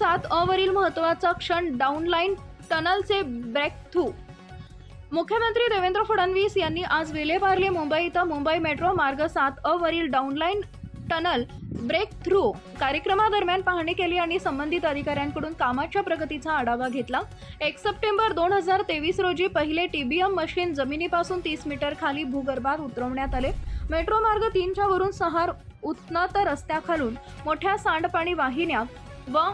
सात अवरील महत्त्वाचा क्षण डाऊनलाईन टनलचे ब्रेक थ्रू मुख्यमंत्री देवेंद्र फडणवीस यांनी आज विलेपार्ले मुंबई इथं मुंबई मेट्रो मार्ग सात अ वरील डाऊनलाईन टनल ब्रेक थ्रू कार्यक्रमादरम्यान पाहणी केली आणि संबंधित अधिकाऱ्यांकडून कामाच्या प्रगतीचा आढावा घेतला. एक सप्टेंबर दोन हजार तेवीस रोजी पहिले टीबीएम मशीन जमिनीपासून तीस मीटर खाली भूगर्भात उतरवण्यात आले. मेट्रो मार्ग तीनच्या वरून सहार उन्नत रस्त्याखालून मोठ्या सांडपाणी वाहिन्या व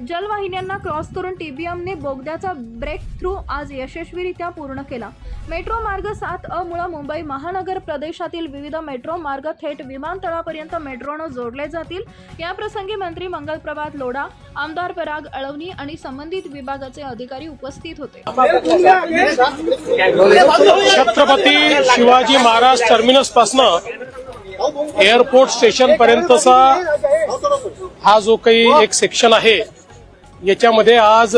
जलवाहिन्यांना क्रॉस करून टीबीएमने बोगद्याचा ब्रेक थ्रू आज यशस्वीरित्या पूर्ण केला. मेट्रो मार्ग सात अ मुळे मुंबई महानगर प्रदेशातील विविध मेट्रो मार्ग थेट विमानतळापर्यंत मेट्रोनं जोडले जातील. या प्रसंगी मंत्री मंगलप्रभात लोढा आमदार पराग अळवणी आणि संबंधित विभागाचे अधिकारी उपस्थित होते. छत्रपती शिवाजी महाराज टर्मिनस पासनं एअरपोर्ट स्टेशन पर्यंतचा हा जो काही एक सेक्शन आहे याच्यामध्ये आज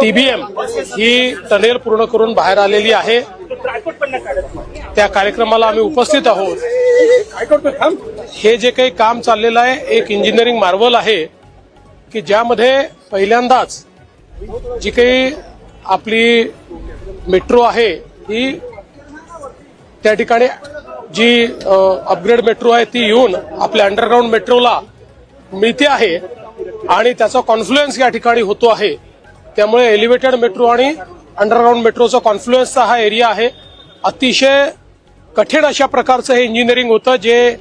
टीबीएम ही टनेल पूर्ण करून बाहेर आलेली आहे. त्या कार्यक्रमाला आम्ही उपस्थित आहोत. हे जे काही काम चाललेलं आहे एक इंजिनिअरिंग मार्वल आहे की ज्यामध्ये पहिल्यांदाच जी काही आपली मेट्रो आहे ही त्या ठिकाणी जी अपग्रेड मेट्रो आहे ती येऊन आपल्या अंडरग्राऊंड मेट्रोला मिळते आहे. आणि त्याचा कॉन्फ्लुएन्स या ठिकाणी होतो आहे. त्यामुळे एलिव्हेटेड मेट्रो आणि अंडरग्राऊंड मेट्रोचा कॉन्फ्लुएन्सचा हा एरिया आहे. अतिशय कठीण अशा प्रकारचं हे इंजिनिअरिंग होतं जे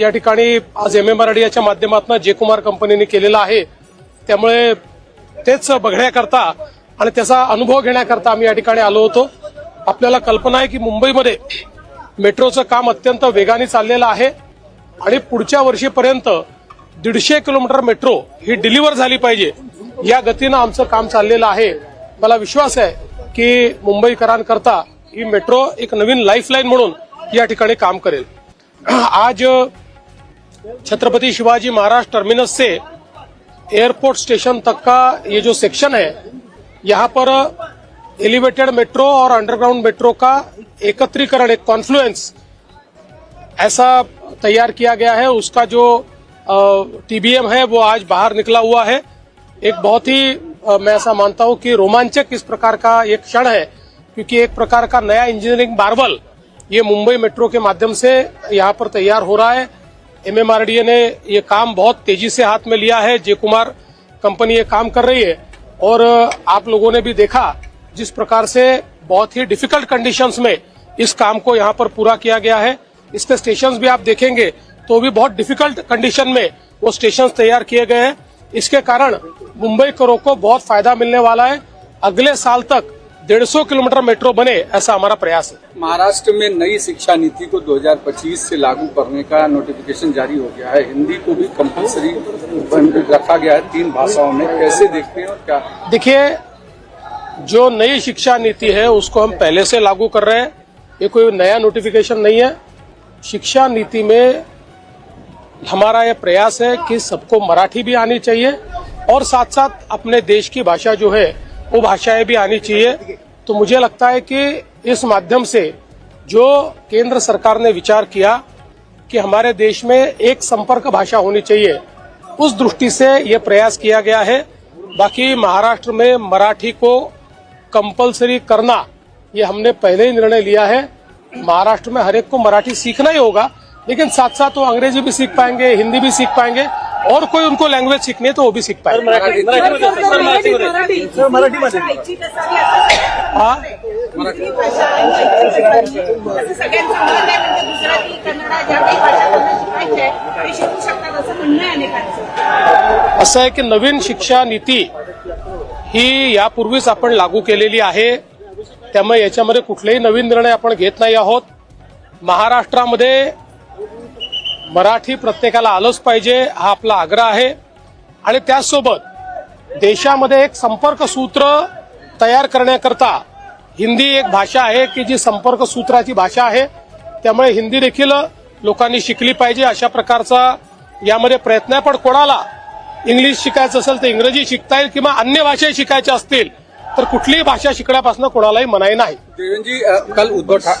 या ठिकाणी आज एम एम आर डी याच्या माध्यमातून जे कुमार कंपनीने केलेलं आहे. त्यामुळे तेच बघण्याकरता आणि त्याचा अनुभव घेण्याकरता आम्ही या ठिकाणी आलो होतो. आपल्याला कल्पना आहे की मुंबईमध्ये मेट्रोचं काम अत्यंत वेगाने चाललेलं आहे. आणि पुढच्या वर्षीपर्यंत दीडशे किलोमीटर मेट्रो ही डिलिव्हर झाली पाहिजे. या गतीनं आमचं काम चाललेलं आहे. मला विश्वास आहे की मुंबईकरांकरता ही मेट्रो एक नवीन लाईफलाईन म्हणून या ठिकाणी काम करेल. आज छत्रपति शिवाजी महाराज टर्मिनस से एयरपोर्ट स्टेशन तक का ये जो सेक्शन है यहाँ पर एलिवेटेड मेट्रो और अंडरग्राउंड मेट्रो का एकत्रीकरण एक कॉन्फ्लुएंस ऐसा तैयार किया गया है. उसका जो टीबीएम है, वो आज बाहर निकला हुआ है। एक बहुत ही मैं ऐसा मानता हूँ कि रोमांचक इस प्रकार का एक क्षण है, क्योंकि एक प्रकार का नया इंजीनियरिंग मार्बल ये मुंबई मेट्रो के माध्यम से यहाँ पर तैयार हो रहा है। एमएमआरडीए ने ये काम बहुत तेज़ी से हाथ में लिया है जे कुमार कंपनी ये काम कर रही है। और आप लोगों ने भी देखा जिस प्रकार से बहुत ही डिफ़िकल्ट कंडीशंस में इस काम को यहाँ पर पूरा किया गया है। इसके स्टेशन भी आप देखेंगे तो भी बहुत डिफ़िकल्ट कंडीशन में वो स्टेशन तैयार किए गए हैं। इसके कारण मुंबई करों को बहुत फ़ायदा मिलने वाला है। अगले साल तक 150 किलोमीटर मेट्रो बने ऐसा हमारा प्रयास है। महाराष्ट्र में नई शिक्षा नीति को 2025 से लागू करने का नोटिफिकेशन जारी हो गया है। हिंदी को भी कंपलसरी रखा गया है तीन भाषाओं में। कैसे देखते हैं और क्या? देखिए जो नई शिक्षा नीति है उसको हम पहले से लागू कर रहे हैं। ये कोई नया नोटिफिकेशन नहीं है। शिक्षा नीति में हमारा यह प्रयास है कि सबको मराठी भी आनी चाहिए और साथ साथ अपने देश की भाषा जो है, वो भाषाएँ भी आनी चाहिए। तो मुझे लगता है कि इस माध्यम से जो केंद्र सरकार ने विचार किया कि हमारे देश में एक संपर्क भाषा होनी चाहिए, उस दृष्टि से ये प्रयास किया गया है। बाकी महाराष्ट्र में मराठी को कंपलसरी करना, ये हमने पहले ही निर्णय लिया है। महाराष्ट्र में हर एक को मराठी सीखना ही होगा। लेकिन साथ साथ वो अंग्रेजी भी सीख पाएंगे हिंदी भी सीख पाएंगे और कोई उनको लैंग्वेज सीखनी है तो वो भी सीख पाएंगे। हाँ? अनेकांचं. असं आहे की नवीन शिक्षा नीती ही यापूर्वीच आपण लागू केलेली आहे. त्यामुळे याच्यामध्ये कुठलेही नवीन निर्णय आपण घेत नाही आहोत. महाराष्ट्रामध्ये मराठी प्रत्येकाला आलंच पाहिजे हा आपला आग्रह आहे. आणि त्याचसोबत देशामध्ये एक संपर्क सूत्र तयार करण्याकरता हिंदी एक भाषा आहे की जी संपर्क सूत्राची भाषा आहे त्यामुळे हिंदी देखील लोकांनी शिकली पाहिजे अशा प्रकारचा यामध्ये प्रयत्न आहे. पण कोणाला इंग्लिश शिकायचं असेल तर इंग्रजी शिकता येईल किंवा अन्य भाषा शिकायच्या असतील तर कुठलीही भाषा शिकण्यापासून कोणालाही मनाई नाही. देवेंजी काल उद्धव ठा